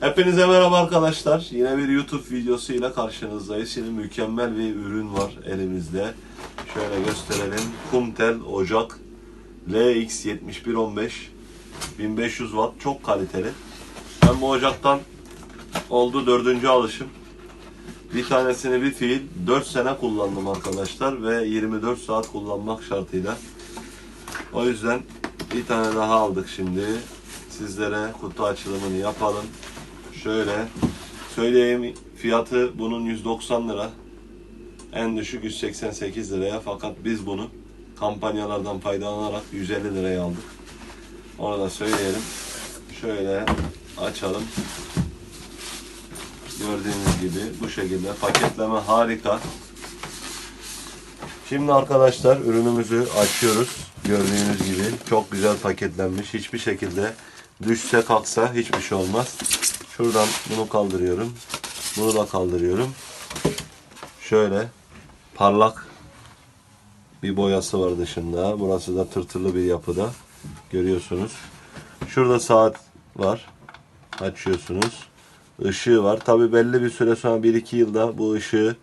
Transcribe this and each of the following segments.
Hepinize merhaba arkadaşlar. Yine bir YouTube videosuyla karşınızdayız. Şimdi mükemmel bir ürün var elimizde. Şöyle gösterelim. Kumtel ocak LX7115 1500 watt çok kaliteli. Ben bu ocaktan oldu dördüncü alışım. Bir tanesini bir fiil 4 sene kullandım arkadaşlar ve 24 saat kullanmak şartıyla. O yüzden bir tane daha aldık şimdi. Sizlere kutu açılımını yapalım. Şöyle söyleyeyim fiyatı bunun 190 lira. En düşük 188 liraya fakat biz bunu kampanyalardan faydalanarak 150 liraya aldık. Onu da söyleyelim. Şöyle açalım. Gördüğünüz gibi bu şekilde paketleme harika. Şimdi arkadaşlar ürünümüzü açıyoruz. Gördüğünüz gibi çok güzel paketlenmiş. Hiçbir şekilde düşse kalksa hiçbir şey olmaz. Şuradan bunu kaldırıyorum. Bunu da kaldırıyorum. Şöyle parlak bir boyası var dışında. Burası da tırtırlı bir yapıda. Görüyorsunuz. Şurada saat var. Açıyorsunuz. Işığı var. Tabi belli bir süre sonra 1-2 yılda bu ışığı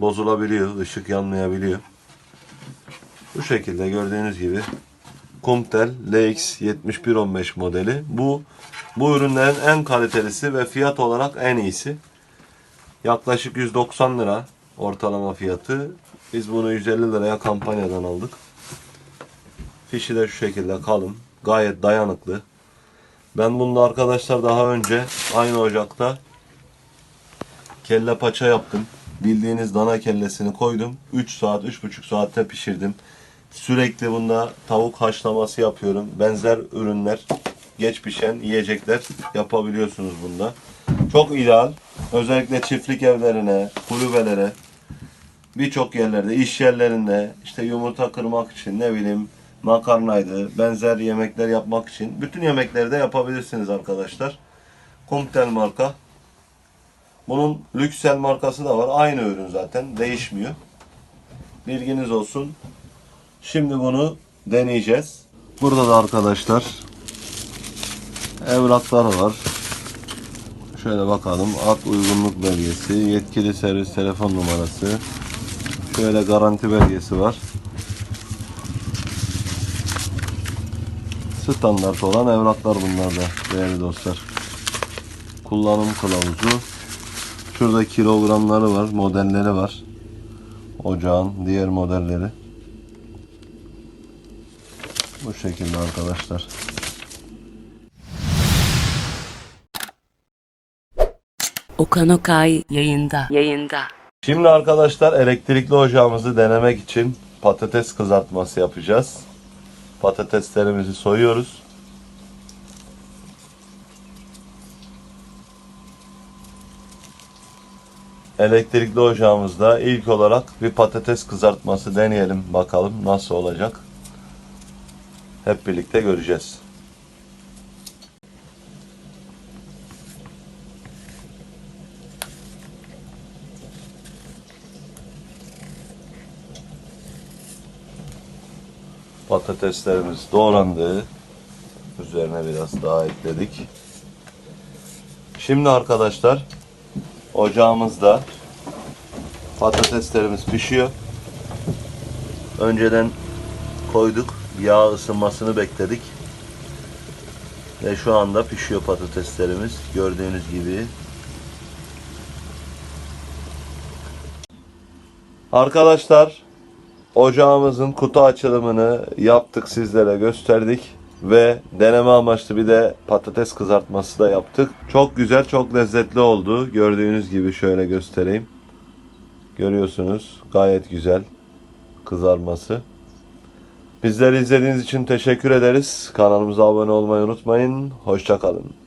bozulabiliyor. Işık yanmayabiliyor. Bu şekilde gördüğünüz gibi Kumtel LX7115 modeli. Bu bu ürünlerin en kalitelisi ve fiyat olarak en iyisi. Yaklaşık 190 lira ortalama fiyatı. Biz bunu 150 liraya kampanyadan aldık. Fişi de şu şekilde kalın. Gayet dayanıklı. Ben bunu arkadaşlar daha önce aynı ocakta kelle paça yaptım. Bildiğiniz dana kellesini koydum. 3 saat, 3,5 saatte pişirdim. Sürekli bunda tavuk haşlaması yapıyorum. Benzer ürünler, geç pişen yiyecekler yapabiliyorsunuz bunda. Çok ideal. Özellikle çiftlik evlerine, kulübelere, birçok yerlerde, iş yerlerinde işte yumurta kırmak için ne bileyim makarnaydı, benzer yemekler yapmak için bütün yemeklerde yapabilirsiniz arkadaşlar. Kumtel marka. Bunun Lüksel markası da var. Aynı ürün zaten. Değişmiyor. Bilginiz olsun. Şimdi bunu deneyeceğiz. Burada da arkadaşlar evrakları var. Şöyle bakalım. At uygunluk belgesi, yetkili servis telefon numarası. Şöyle garanti belgesi var. Standart olan evraklar bunlar da değerli dostlar. Kullanım kılavuzu. Şurada kilogramları var, modelleri var. Ocağın diğer modelleri. Bu şekilde arkadaşlar. Okan Okay yayında. Yayında. Şimdi arkadaşlar elektrikli ocağımızı denemek için patates kızartması yapacağız. Patateslerimizi soyuyoruz. Elektrikli ocağımızda ilk olarak bir patates kızartması deneyelim bakalım nasıl olacak. Hep birlikte göreceğiz. Patateslerimiz doğrandı. Üzerine biraz daha ekledik. Şimdi arkadaşlar ocağımızda patateslerimiz pişiyor. Önceden koyduk. Yağ ısınmasını bekledik. Ve şu anda pişiyor patateslerimiz. Gördüğünüz gibi. Arkadaşlar ocağımızın kutu açılımını yaptık sizlere gösterdik ve deneme amaçlı bir de patates kızartması da yaptık. Çok güzel, çok lezzetli oldu. Gördüğünüz gibi şöyle göstereyim. Görüyorsunuz gayet güzel kızarması. Bizleri izlediğiniz için teşekkür ederiz. Kanalımıza abone olmayı unutmayın. Hoşçakalın.